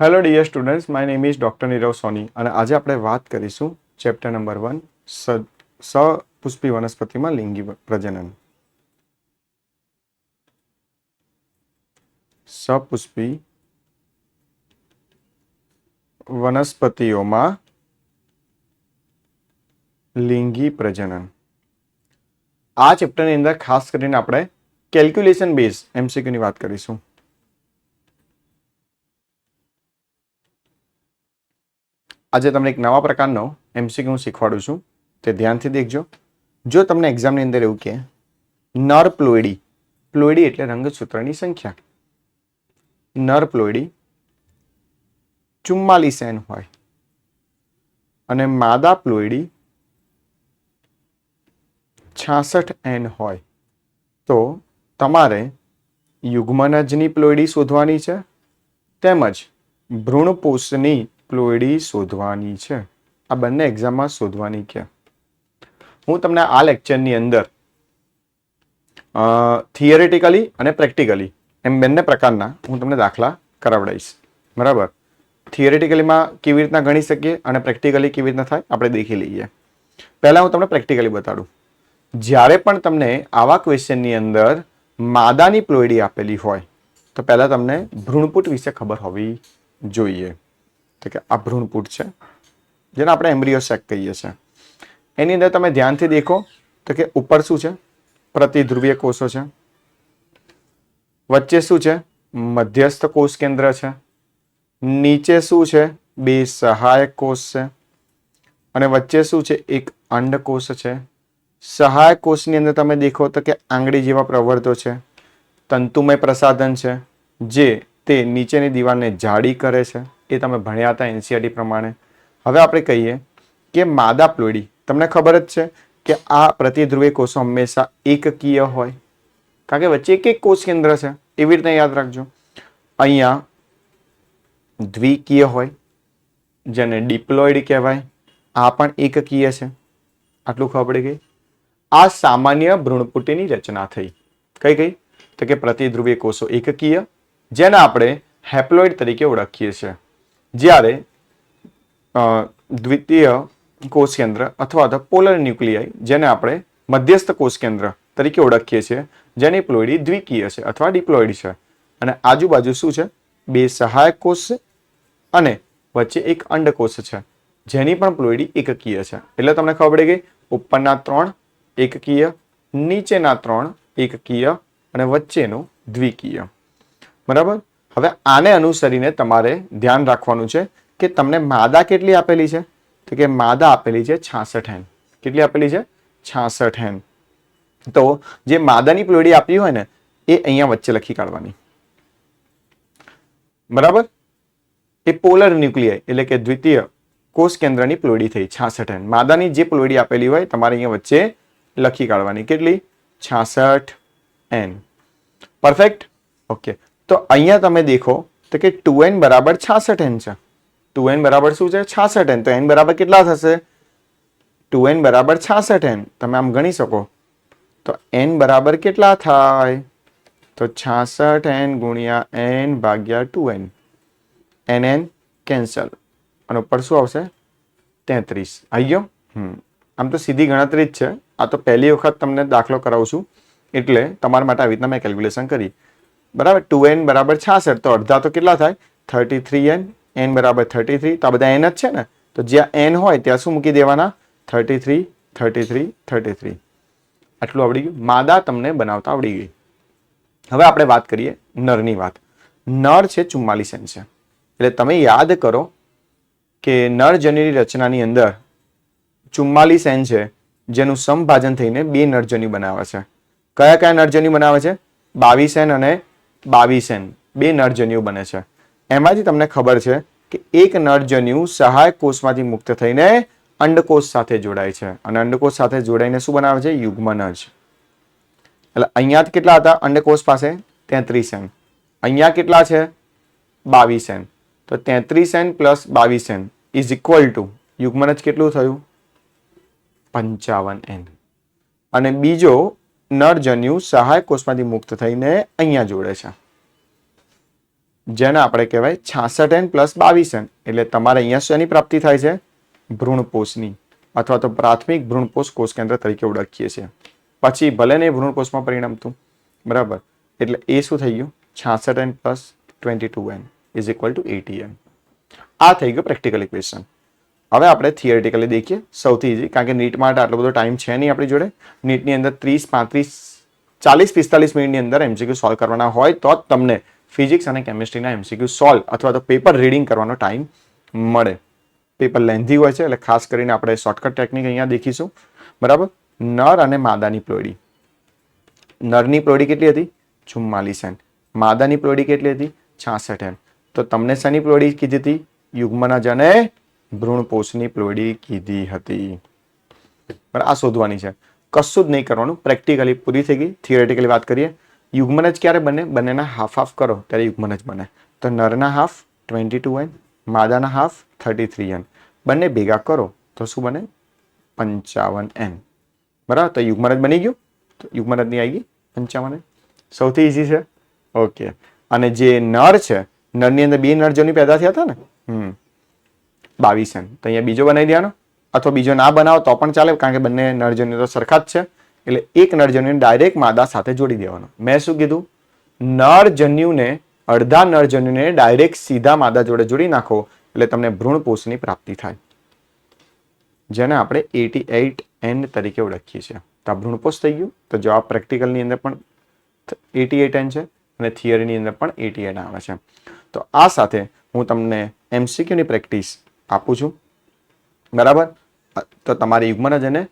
Hello dear students my name is doctor Nirav Soni અને આજે આપણે વાત કરીશું ચેપ્ટર નંબર વન સપુષ્પી વનસ્પતિમાં લિંગી પ્રજનન. સપુષ્પી વનસ્પતિઓમાં લિંગી પ્રજનન. આ ચેપ્ટરની અંદર ખાસ કરીને આપણે કેલ્ક્યુલેશન બેઝ એમસીક્યુની વાત કરીશું. આજે તમને એક નવા પ્રકારનો એમસીક્યુ શીખવાડું છું. તે ધ્યાનથી દેખજો. જો તમને એક્ઝામની અંદર એવું કે, નર પ્લોઈડી પ્લોઈડી એટલે રંગસૂત્રની સંખ્યા. નર પ્લોઇડી ચુમ્માલીસ એન હોય. અને માદા પ્લોઈડી છાસઠ એન હોય. તો તમારે યુગ્મનજની પ્લોઇડી શોધવાની છે, તેમજ ભ્રૂણપોષની પ્લોઇડી શોધવાની છે. આ બંને એક્ઝામમાં શોધવાની કે હું તમને આ લેક્ચરની અંદર થિયરેટિકલી અને પ્રેક્ટિકલી એમ બંને પ્રકારના હું તમને દાખલા કરાવડાવીશ બરાબર? થિયરેટિકલીમાં કેવી રીતના ગણી શકીએ અને પ્રેક્ટિકલી કેવી રીતના થાય આપણે દેખી લઈએ. પહેલાં હું તમને પ્રેક્ટિકલી બતાડું. જ્યારે પણ તમને આવા ક્વેશ્ચનની અંદર માદાની પ્લોઇડી આપેલી હોય, તો પહેલાં તમને ભ્રૂણપુટ વિશે ખબર હોવી જોઈએ. તો કે આ ભ્રૂણપૂટ છે, જેને આપણે એમ્બ્રિયોસેક કહીએ છીએ. એની અંદર તમે ધ્યાનથી દેખો તો કે ઉપર શું છે? પ્રતિધ્રુવીય કોષો છે. વચ્ચે શું છે? મધ્યસ્થ કોષ કેન્દ્ર છે. નીચે શું છે? બે સહાયક કોષ છે. અને વચ્ચે શું છે? એક અંડકોષ છે. સહાયક કોષની અંદર તમે દેખો તો કે આંગળી જેવા પ્રવર્તો છે. તંતુમય પ્રસાધન છે, જે તે નીચેની દિવાલને જાડી કરે છે. એ તમે ભણ્યા હતા એનસીઆરટી પ્રમાણે. હવે આપણે કહીએ કે માદા પ્લોડી તમને ખબર જ છે કે આ પ્રતિધ્રુવી કોષો હંમેશા એકકીય હોય. કારણ કે વચ્ચે એક એક કોષ કેન્દ્ર છે, એવી રીતે યાદ રાખજો. અહીંયા દ્વિકીય હોય, જેને ડિપ્લોઇડ કહેવાય, આ પણ એકકીય છે. આટલું ખબર પડી ગઈ. આ સામાન્ય ભ્રૂણપુટીની રચના થઈ. કઈ કઈ તો કે પ્રતિધ્રુવી કોષો એકકીય, જેને આપણે હેપ્લોઇડ તરીકે ઓળખીએ છીએ. જ્યારે દ્વિતીય કોષ કેન્દ્ર અથવા તો પોલર ન્યુક્લિયાઈ જેને આપણે મધ્યસ્થ કોષ કેન્દ્ર તરીકે ઓળખીએ છીએ, જેની પ્લોઇડી દ્વિકીય છે અથવા ડિપ્લોઇડ છે. અને આજુબાજુ શું છે? બે સહાયક કોષ છે અને વચ્ચે એક અંડકોષ છે, જેની પણ પ્લોઇડી એકકીય છે. એટલે તમને ખબર પડી ગઈ, ઉપરના ત્રણ એકકીય, નીચેના ત્રણ એકકીય અને વચ્ચેનું દ્વિકીય. બરાબર? હવે આને અનુસરીને તમારે ધ્યાન રાખવાનું છે કે તમને માદા કેટલી આપેલી છે? તો કે માદા આપેલી છે છાસઠ એન કેટલી આપેલી છે? છાસઠ એન તો જે માદાની પ્લોડી આપી હોય ને, એ અહીંયા વચ્ચે લખી કાઢવાની. બરાબર? એ પોલર ન્યુક્લિયાઈ એટલે કે દ્વિતીય કોષ કેન્દ્રની પ્લોડી થઈ, છાસઠ એન માદાની જે પ્લોડી આપેલી હોય, તમારે અહીંયા વચ્ચે લખી કાઢવાની. કેટલી? છાસઠ એન પરફેક્ટ? ઓકે. તો અહીંયા તમે દેખો તો કે ટુ એન બરાબર છાસઠ એન છે. ટુ એન બરાબર શું છે? છાસઠ એન તો એન બરાબર કેટલા થશે? ટુ એન બરાબર છાસઠ એન તમે આમ ગણી શકો. તો એન બરાબર કેટલા થાય? તો છાસઠ એન ગુણ્યા એન ભાગ્યા two N N N cancel. અને ઉપર શું આવશે? તેત્રીસ. આવી ગયો? હમ. આમ તો સીધી ગણતરી જ છે. આ તો પહેલી વખત તમને દાખલો કરાવું છું. એટલે તમારા માટે આવી રીતના મેં કેલ્ક્યુલેશન કરી. બરાબર? ટુ એન બરાબર છાસઠ. તો અડધા તો કેટલા થાય? થર્ટી થ્રી એન એન બરાબર થર્ટી થ્રી તો આ બધા એન જ છે ને? તો જ્યાં એન હોય ત્યાં શું મૂકી દેવાના? Thirty three thirty three thirty three આટલું આવડી ગયું. માદા તમને બનાવતા આવડી ગઈ. હવે આપણે વાત કરીએ નરની વાત. નર છે ચુમ્માલીસ એન છે. એટલે તમે યાદ કરો કે નરજન્યુની રચનાની અંદર ચુમ્માલીસ એન છે, જેનું સમભાજન થઈને બે નરજન્યુ બનાવે છે. કયા કયા નરજન્યુ બનાવે છે? બાવીસ એન અને બાવીસ એન બે નરજન્યુ બને છે. એમાંથી તમને ખબર છે કે એક નરજન્યુ સહાયક કોષમાંથી મુક્ત થઈને અંડકોષ સાથે જોડાય છે. અને અંડકોષ સાથે જોડાઈને શું બનાવે છે? યુગ્મનજ એટલે અહીંયા કેટલા હતા અંડકોષ પાસે? તેત્રીસ એન અહીંયા કેટલા છે? બાવીસ એન તો તેત્રીસ એન પ્લસ બાવીસ એન ઇઝ ઇક્વલ ટુ યુગ્મનજ કેટલું થયું? પંચાવન એન. અને બીજો નરજન્યુ સહાય કોષમાંથી મુક્ત થઈને અહીંયા જોડે છે. જેને આપણે કહેવાય છાસઠ એન પ્લસ બાવીસ એન એટલે તમારે અહીંયા શેની પ્રાપ્તિ થાય છે? ભ્રૂણપોષની, અથવા તો પ્રાથમિક ભ્રૂણપોષ કોષ કેન્દ્ર તરીકે ઓળખીએ છીએ. પછી ભલે ને ભ્રૂણપોષમાં પરિણમતું બરાબર? એટલે એ શું થઈ ગયું? છાસઠ n plus twenty two n is equal to eighty n આ થઈ ગયું પ્રેક્ટિકલ ઇક્વેશન હવે આપણે થિયરિટિકલી દેખીએ, સૌથી ઇઝી કારણ કે નીટ માટે આટલો બધો ટાઈમ છે નહીં આપણી જોડે. નીટની અંદર ત્રીસ, પાંત્રીસ, ચાલીસ, પિસ્તાલીસ મિનિટની અંદર એમસીક્યુ સોલ્વ કરવાના હોય તો જ તમને ફિઝિક્સ અને કેમિસ્ટ્રીના એમસીક્યુ સોલ્વ અથવા તો પેપર રીડિંગ કરવાનો ટાઈમ મળે. પેપર લેન્ધી હોય છે, એટલે ખાસ કરીને આપણે શોર્ટકટ ટેકનિક અહીંયા દેખીશું. બરાબર? નર અને માદાની પ્લોડી નરની પ્લોડી કેટલી હતી? ચુમ્માલીસ એન માદાની પ્લોડી કેટલી હતી? છાસઠ એન તો તમને શેની પ્લોડી કીધી હતી? યુગ્મના જને ભ્રૂણપોષની પ્લોડી કીધી હતી. પણ આ શોધવાની છે. કશું જ નહીં કરવાનું. પ્રેક્ટિકલી પૂરી થઈ ગઈ. થિયોરેટિકલી વાત કરીએ. યુગ્મન જ ક્યારે બને? બંનેના હાફ હાફ કરો. ત્યારે યુગ્મન જ બને. તો નરના હાફ ટ્વેન્ટી ટુ એન માદાના હાફ થર્ટી થ્રી એન બંને ભેગા કરો. તો શું બને? પંચાવન એન બરાબર? તો યુગ્મન જ બની ગયું. તો યુગ્મન જ નહીં આવી ગઈ. પંચાવન એન સૌથી ઇઝી છે. ઓકે અને જે નર છે, નરની અંદર બે નર જોની પેદા થયા હતા ને? હમ. બાવીસ એમ. તો અહીંયા બીજો બનાવી દેવાનો. અથવા બીજો ના બનાવો તો પણ ચાલે, કારણ કે બંને નરજન્યુ તો સરખા જ છે. એટલે એક નરજન્યુને ડાયરેક્ટ માદા સાથે જોડી દેવાનો. મેં શું કીધું? નરજન્યુને અડધા નરજન્યુને ડાયરેક્ટ સીધા માદા જોડે જોડી નાખો, એટલે તમને ભ્રૂણપોષની પ્રાપ્તિ થાય. જેને આપણે એટી એઇટ એન તરીકે ઓળખીએ છીએ. તો આ ભ્રૂણપોષ થઈ ગયું. તો જવાબ પ્રેક્ટિકલની અંદર પણ એટી એટ એન છે અને થિયરીની અંદર પણ એટી એન આવે છે. તો આ સાથે હું તમને એમસીક્યુની પ્રેક્ટિસ આપું છું. બરાબર? તો તમારી જ અને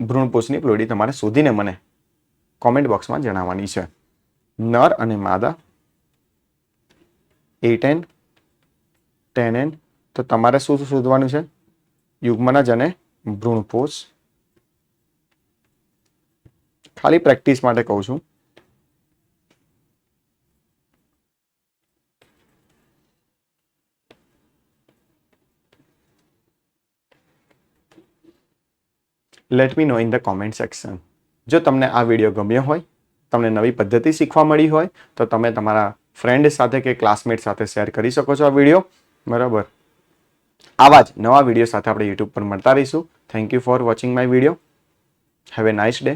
ભ્રૂણપોષની પ્લોડી તમારે શોધીને મને કોમેન્ટ બોક્સમાં જણાવવાની છે. નર અને માદા એટ એન ટેન એન તો તમારે શું શોધવાનું છે? યુગ્મનજ અને ભ્રૂણપોષ ખાલી પ્રેક્ટિસ માટે કહું છું. Let me know in the comment section જો તમને આ વીડિયો ગમ્યો હોય, તમને નવી પદ્ધતિ શીખવા મળી હોય, તો તમે તમારા ફ્રેન્ડ સાથે કે ક્લાસમેટ સાથે શેર કરી શકો છો આ વીડિયો બરાબર? આવા જ નવા વીડિયો સાથે આપણે યુટ્યુબ પર મળતા રહીશું. Thank you for watching my video have a nice day